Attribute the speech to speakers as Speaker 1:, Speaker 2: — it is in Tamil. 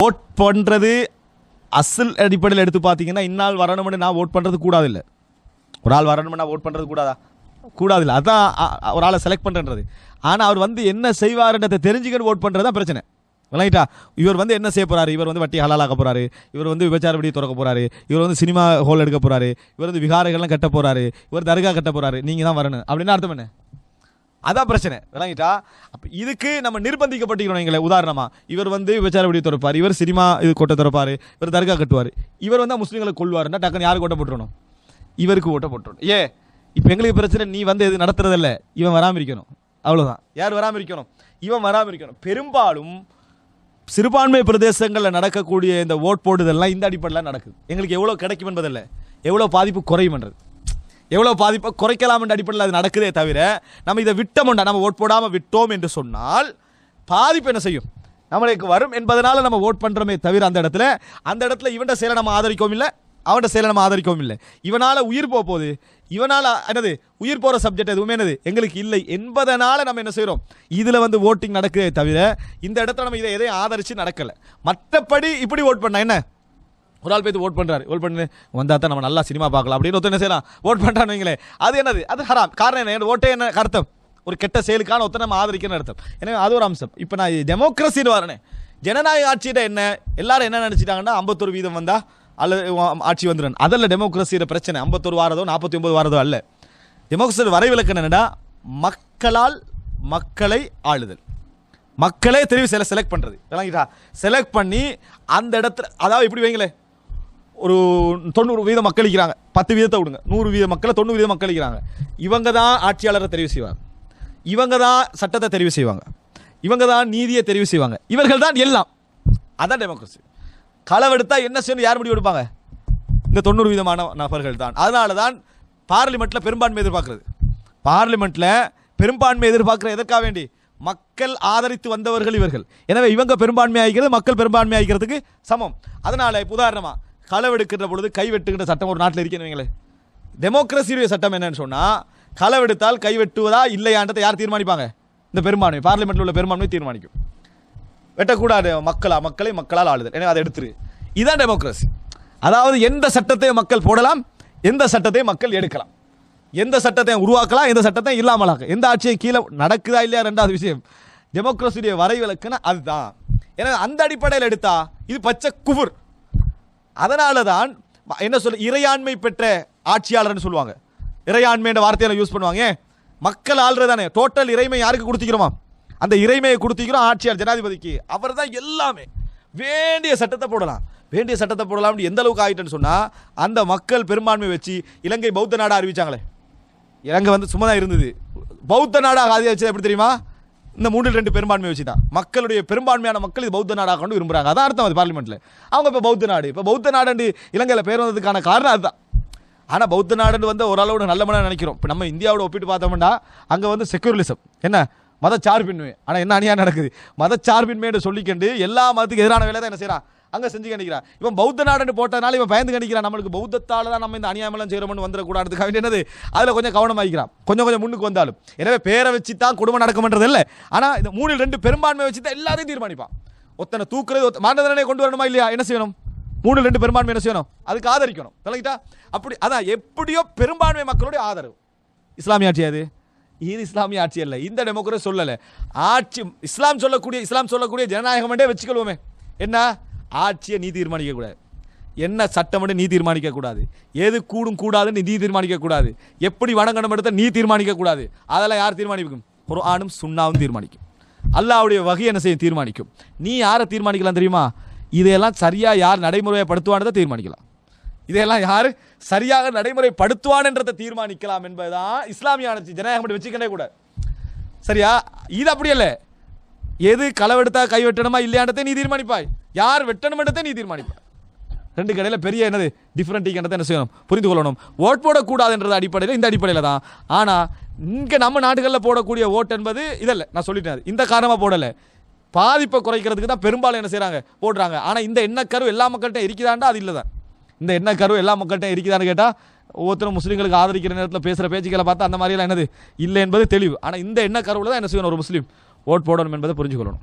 Speaker 1: ஓட் பண்ணுறது அசல் அடிப்படையில் எடுத்து பார்த்தீங்கன்னா இன்னால் வரணும்னு நான் ஓட் பண்ணுறது கூடாது இல்லை ஒரு ஆள் வரணும்னு நான் ஓட் பண்ணுறது கூடாதா? கூடாது இல்லை அதான் ஒரு ஆளை செலக்ட் பண்ணுறது ஆனால் அவர் வந்து என்ன செய்வாருன்றதை தெரிஞ்சுக்கிட்டு ஓட் பண்ணுறது தான் பிரச்சனை. விளங்கிட்டா இவர் வந்து என்ன செய்ய போகிறாரு இவர் வந்து வட்டி ஹலாலாக்க போகிறாரு இவர் வந்து விபச்சார விடி திறக்க போகிறாரு இவர் வந்து சினிமா ஹால் எடுக்க போகிறாரு இவர் வந்து விகாரைகள்லாம் கட்ட போகிறாரு இவர் தர்கா கட்ட போகிறாரு நீங்கள் தான் வரணும். அப்படின்னு அர்த்தம் என்ன? அதான் பிரச்சனை. விளங்கிட்டா? அப்போ இதுக்கு நம்ம நிர்பந்திக்கப்பட்டிருக்கணும் எங்களை. உதாரணமா இவர் வந்து விபச்சார விடி திறப்பார். இவர் சினிமா இது கொட்டை திறப்பார். இவர் தர்கா கட்டுவார். இவர் வந்து முஸ்லீம்களை கொள்வார்னா டக்குன்னு யாருக்கு ஓட்ட போட்டுருணும் இவருக்கு ஓட்ட போட்டுருணும் ஏ இப்போ எங்களுக்கு பிரச்சனை நீ வந்து இது நடத்துறதில்ல. இவன் வராமல் இருக்கணும். அவ்வளோதான் யார் வராமல் இருக்கணும்? இவன் வராமல் இருக்கணும். பெரும்பாலும் சிறுபான்மை பிரதேசங்களில் நடக்கக்கூடிய இந்த ஓட் போடுதெல்லாம் இந்த அடிப்படையில் நடக்குது. எங்களுக்கு எவ்வளோ கிடைக்கும் என்பதில்லை. எவ்வளோ பாதிப்பு குறையும்ன்றது எவ்வளோ பாதிப்பை குறைக்கலாம் என்ற அடிப்படையில் அது நடக்குதே தவிர நம்ம இதை விட்டோம்டா நம்ம ஓட் போடாமல் விட்டோம் என்று சொன்னால் பாதிப்பு என்ன செய்யும்? நம்மளுக்கு வரும் என்பதனால் நம்ம ஓட் பண்ணுறோமே தவிர அந்த இடத்துல அந்த இடத்துல இவன்ட செயலை நம்ம ஆதரிக்கவும் இல்லை அவன்கிட்ட செயலை நம்ம ஆதரிக்கவும் இல்லை. இவனால் உயிர் போக போகுது. இவனால் என்னது உயிர் போகிற சப்ஜெக்ட் எதுவுமே என்னது எங்களுக்கு இல்லை என்பதனால் நம்ம என்ன செய்கிறோம் இதில் வந்து ஓட்டிங் நடக்குதே தவிர இந்த இடத்துல நம்ம இதை எதையும் ஆதரித்து நடக்கலை. மற்றபடி இப்படி ஓட் பண்ணால் என்ன? ஒரு ஆள் போய் ஓட் பண்ணுறாரு ஓட் பண்ணு. வந்தால் தான் நம்ம நல்லா சினிமா பார்க்கலாம். அப்படின்னு ஒருத்தர் என்ன செய்யலாம்? ஓட் பண்ணுறான்னு வைங்களேன். அது என்னது? அது ஹராம் காரணம் என்ன? ஓட்டே என்ன? அர்த்தம் ஒரு கெட்ட செயலுக்கான ஒருத்தர் நம்ம ஆதரிக்கணும்னு அர்த்தம். எனவே அது ஒரு அம்சம். இப்போ நான் டெமோக்ரஸின்னு வரேன். ஜனநாயக ஆட்சியிட என்ன? எல்லாரும் என்ன நினச்சிட்டாங்கன்னா ஐம்பத்தொரு வீதம் வந்தால் அல்லது ஆட்சி வந்துடும் அதில் டெமோக்ரஸியோட பிரச்சனை. ஐம்பத்தொரு வாரதோ நாற்பத்தி ஒம்பது வாரதோ அல்ல. டெமோக்ரஸி வரைவிலக்கு என்னென்னா மக்களால் மக்களை ஆளுதல். மக்களே தெரிவு செல செலக்ட் பண்ணுறது விளங்கிட்டா செலக்ட் பண்ணி அந்த இடத்துல அதாவது இப்படி வைங்களேன். ஒரு தொண்ணூறு வீத மக்கள் இருக்கிறாங்க பத்து வீதத்தை விடுங்க. நூறு வீத மக்களை தொண்ணூறு வீத மக்கள் இருக்கிறாங்க இவங்க தான் ஆட்சியாளரை தெரிவு செய்வாங்க. இவங்க தான் சட்டத்தை தெரிவு செய்வாங்க. இவங்க தான் நீதியை தெரிவு செய்வாங்க. இவர்கள் தான் எல்லாம். அதான் டெமோக்ரஸி களவெடுத்தா என்ன செய்யணும் யார் முடிவு எடுப்பாங்க? இந்த தொண்ணூறு வீதமான நபர்கள் தான். அதனால தான் பார்லிமெண்ட்டில் பெரும்பான்மை எதிர்பார்க்குறது. பார்லிமெண்ட்டில் பெரும்பான்மை எதிர்பார்க்குற எதற்காக வேண்டி? மக்கள் ஆதரித்து வந்தவர்கள் இவர்கள். எனவே இவங்க பெரும்பான்மை ஆகிக்கிறது மக்கள் பெரும்பான்மை ஆகிக்கிறதுக்கு சமம். அதனால் இப்போ உதாரணமாக களவெடுக்கின்ற பொழுது கைவெட்டுகின்ற சட்டம் ஒரு நாட்டில் இருக்கேன்னு டெமோக்ரஸியுடைய சட்டம் என்னன்னு சொன்னா களவெடுத்தால் கைவெட்டுவதா இல்லையான்றதை யார் தீர்மானிப்பாங்க? இந்த பெரும்பான்மை பார்லிமெண்ட்டில் உள்ள பெரும்பான்மை தீர்மானிக்கும். வெட்டக்கூடாது மக்களா? மக்களை மக்களால் ஆளுதல். எனவே அதை எடுத்துரு. இதுதான் டெமோக்ரஸி. அதாவது எந்த சட்டத்தையும் மக்கள் போடலாம் எந்த சட்டத்தையும் மக்கள் எடுக்கலாம். எந்த சட்டத்தையும் உருவாக்கலாம் எந்த சட்டத்தையும் இல்லாமலாக்க எந்த ஆட்சியை கீழே நடக்குதா இல்லையா ரெண்டாவது விஷயம். டெமோக்ரஸியுடைய வரைவிலக்குன்னா அதுதான். ஏன்னா அந்த அடிப்படையில் எடுத்தா இது பச்சை குபுர். அதனால தான் என்ன சொல்ல இறையாண்மை பெற்ற ஆட்சியாளர்னு சொல்லுவாங்க. இறையாண்மைன்ற வார்த்தையை யூஸ் பண்ணுவாங்க. மக்கள் ஆள்றது தானே டோட்டல் இறைமை யாருக்கு கொடுத்துக்கிறோமா? அந்த இறைமையை கொடுத்திக்கிறோம் ஆட்சியாளர் ஜனாதிபதிக்கு. அவர் தான் எல்லாமே. வேண்டிய சட்டத்தை போடலாம். வேண்டிய சட்டத்தை போடலாம்னு எந்த அளவுக்கு ஆகிட்டேன்னு சொன்னால் அந்த மக்கள் பெரும்பான்மை வச்சு இலங்கை பௌத்த நாடாக அறிவிச்சாங்களே. இலங்கை வந்து சும்மா தான் இருந்தது. பௌத்த நாடாக ஆதி வச்சது எப்படி தெரியுமா? இந்த மூன்றில் ரெண்டு பெரும்பான்மை வச்சு தான். மக்களுடைய பெரும்பான்மையான மக்கள் இது பௌத்த நாடாக கொண்டு விரும்புகிறாங்க அதான் அர்த்தம் அது பார்லிமெண்ட்டில் அவங்க இப்போ பௌத்த நாடு. இப்போ பௌத்த நாடு இலங்கையில் பேர் வந்ததுக்கான காரணம் அதுதான். ஆனால் பௌத்த நாடுன்னு வந்து ஓரளவு நல்ல மனம் நினைக்கிறோம். இப்போ நம்ம இந்தியாவோட ஒப்பிட்டு பார்த்தோம்னா அங்கே வந்து செக்யூரலிசம் என்ன? மதச்சார்பின்மை. ஆனால் என்ன அணியாக நடக்குது? மதச்சார்பின்மைன்னு சொல்லிக்கண்டு எல்லா மதத்துக்கு எதிரான வேலை தான் என்ன செய்கிறான் அங்கே செஞ்சு கணிக்கிறான் இவன் பௌத்த நாடுன்னு போட்டனால இவன் பயந்து கணிக்கிறான் நம்மளுக்கு பௌத்தத்தால் தான் நம்ம இந்த அநியாயமெல்லாம் செய்கிறோம்னு வந்துடக்கூடாதுக்கு வேண்டி என்னது? அதில் கொஞ்சம் கவனமாகிக்கிறான் கொஞ்சம் கொஞ்சம் முன்னுக்கு வந்தாலும். எனவே பேரை வச்சு தான் குடும்பம் நடக்கும்ன்றது இல்லை. ஆனால் இந்த மூணில் ரெண்டு பெரும்பான்மை வச்சு தான் எல்லாரையும் தீர்மானிப்பான். ஒத்தனை தூக்குறது ஒத்த- மரண தண்டனை கொண்டு வரணுமா இல்லையா? என்ன செய்யணும்? மூணு ரெண்டு பெரும்பான்மை என்ன செய்யணும்? அதுக்கு ஆதரிக்கணும். விளங்கிட்டா? அப்படி அதான் எப்படியோ பெரும்பான்மை மக்களுடைய ஆதரவு. இஸ்லாமிய ஆட்சி அது? இது இஸ்லாமிய ஆட்சி அல்ல. இந்த டெமோக்ரஸி சொல்லலை. ஆட்சி இஸ்லாம் சொல்லக்கூடிய இஸ்லாம் சொல்லக்கூடிய ஜனநாயகம் வச்சுக்கொள்வோமே. என்ன? ஆட்சியை நீ தீர்மானிக்கக்கூடாது என்ன சட்டம் நீ தீர்மானிக்க கூடாது. எது கூடும் கூடாதுன்னு நீ தீர்மானிக்கக்கூடாது எப்படி வணங்கணும் எடுத்த நீ தீர்மானிக்க கூடாது. அதெல்லாம் யார் தீர்மானிக்கும்? குரானும் சுண்ணாவும் தீர்மானிக்கும். அல்லாஹ்வுடைய வகை என்ன செய்யும்? தீர்மானிக்கும். நீ யாரை தீர்மானிக்கலாம் தெரியுமா? இதையெல்லாம் சரியாக யார் நடைமுறைப்படுத்துவானதை தீர்மானிக்கலாம். இதையெல்லாம் யார் சரியாக நடைமுறைப்படுத்துவான்ன்றதை தீர்மானிக்கலாம் என்பதுதான் இஸ்லாமிய ஆட்சி ஜனநாயகம் அப்படி வச்சுக்கவே கூடாது சரியா? இது அப்படி இல்லை எது களவெடுத்தா கை வெட்டணுமா இல்லையான்றதை நீ தீர்மானிப்பாய். யார் வெட்டணும்ன்றதை நீ தீர்மானிப்பாய் ரெண்டு கடையில் பெரிய என்னது டிஃப்ரெண்ட் என்ன செய்யணும்? புரிந்து கொள்ளணும். ஓட் போடக்கூடாதுன்றது அடிப்படையில் இந்த அடிப்படையில் தான். ஆனால் இங்கே நம்ம நாடுகளில் போடக்கூடிய ஓட் என்பது இதல்ல நான் சொல்லிட்டேன் இந்த காரணமாக போடலை. பாதிப்பை குறைக்கிறதுக்கு தான் பெரும்பாலும் என்ன செய்கிறாங்க போடுறாங்க. ஆனால் இந்த எண்ணக்கரு எல்லா மக்கள்கிட்ட இருக்குதாண்டா? அது இல்லை தான் இந்த எண்ணக்கரு எல்லா மக்கள்கிட்ட இருக்குதான்னு கேட்டால் ஒவ்வொருத்தரும் முஸ்லீம்களுக்கு ஆதரிக்கிற நேரத்தில் பேசுகிற பேச்சுக்களை பார்த்தா அந்த மாதிரியெல்லாம் என்னது? இல்லை என்பது தெளிவு. ஆனால் இந்த எண்ணக்கருவில் தான் என்ன செய்யணும் ஒரு முஸ்லீம்? ஓட் போடணும் என்பதை புரிஞ்சுக்கொள்ளணும்.